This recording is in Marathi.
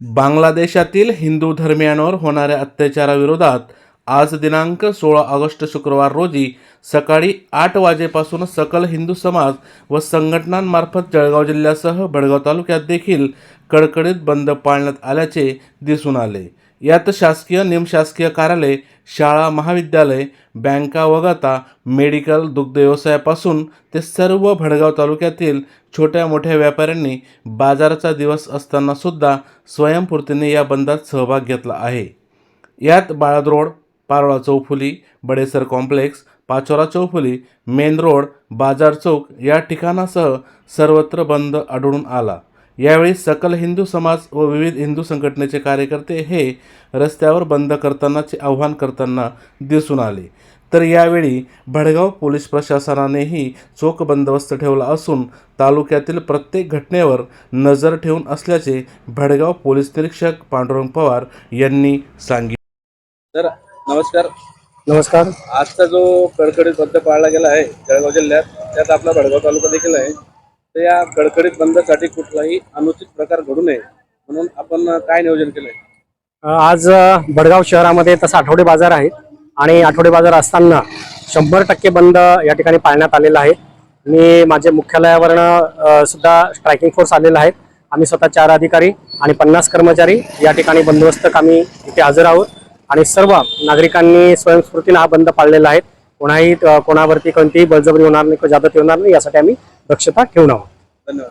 बांगलादेशातील हिंदू धर्मियांवर होणाऱ्या अत्याचाराविरोधात आज दिनांक सोळा ऑगस्ट शुक्रवार रोजी सकाळी आठ वाजेपासून सकल हिंदू समाज व संघटनांमार्फत जळगाव जिल्ह्यासह भडगाव तालुक्यात देखील कडकडीत बंद पाळण्यात आल्याचे दिसून आले. यात शासकीय निमशासकीय कार्यालय शाळा महाविद्यालय बँका वगळता मेडिकल दुग्ध व्यवसायापासून ते सर्व भडगाव तालुक्यातील छोट्या मोठ्या व्यापाऱ्यांनी बाजाराचा दिवस असताना सुद्धा स्वयंपूर्तीने या बंदात सहभाग घेतला आहे. यात बाळद रोड पारोळा चौफुली बडेसर कॉम्प्लेक्स पाचोरा चौफुली मेन रोड बाजार चौक या ठिकाणासह सर्वत्र बंद आढळून आला. यावेळी सकल हिंदू समाज व विविध हिंदू संघटनेचे कार्यकर्ते हे रस्त्यावर बंद करतानाचे आव्हान करताना दिसून आले. तर यावेळी भडगाव पोलीस प्रशासनानेही चोख बंदोबस्त ठेवला असून तालुक्यातील प्रत्येक घटनेवर नजर ठेवून असल्याचे भडगाव पोलीस निरीक्षक पांडुरंग पवार यांनी सांगितले. तर नमस्कार. नमस्कार. आजचा जो कडकडीत बंद पाळला गेला आहे जळगाव जिल्ह्यात त्यात आपला भडगाव तालुका देखील आहे. तर या कडकडीत बंदसाठी कुठलाही अनुचित प्रकार घडू नये म्हणून आपण काय नियोजन केलंय? आज बडगाव भडगाव शहरामध्ये तसा आठवडे बाजार आहे आणि आठवडे बाजार असताना शंभर टक्के बंद या ठिकाणी पाळण्यात आलेला आहे. मी माझे मुख्यालयावरनं सुद्धा स्ट्रायकिंग फोर्स आलेला आहे. आम्ही स्वतः चार अधिकारी आणि पन्नास कर्मचारी या ठिकाणी बंदोबस्त आम्ही इथे हजर आहोत. आणि सर्व नागरिकांनी स्वयंस्फूर्तीनं हा बंद पाळलेला आहे. कोणाही कोणावरती कोणतीही बळजबरी होणार नाही किंवा जादती होणार नाही यासाठी आम्ही दक्षता ठेवून आहोत. धन्यवाद.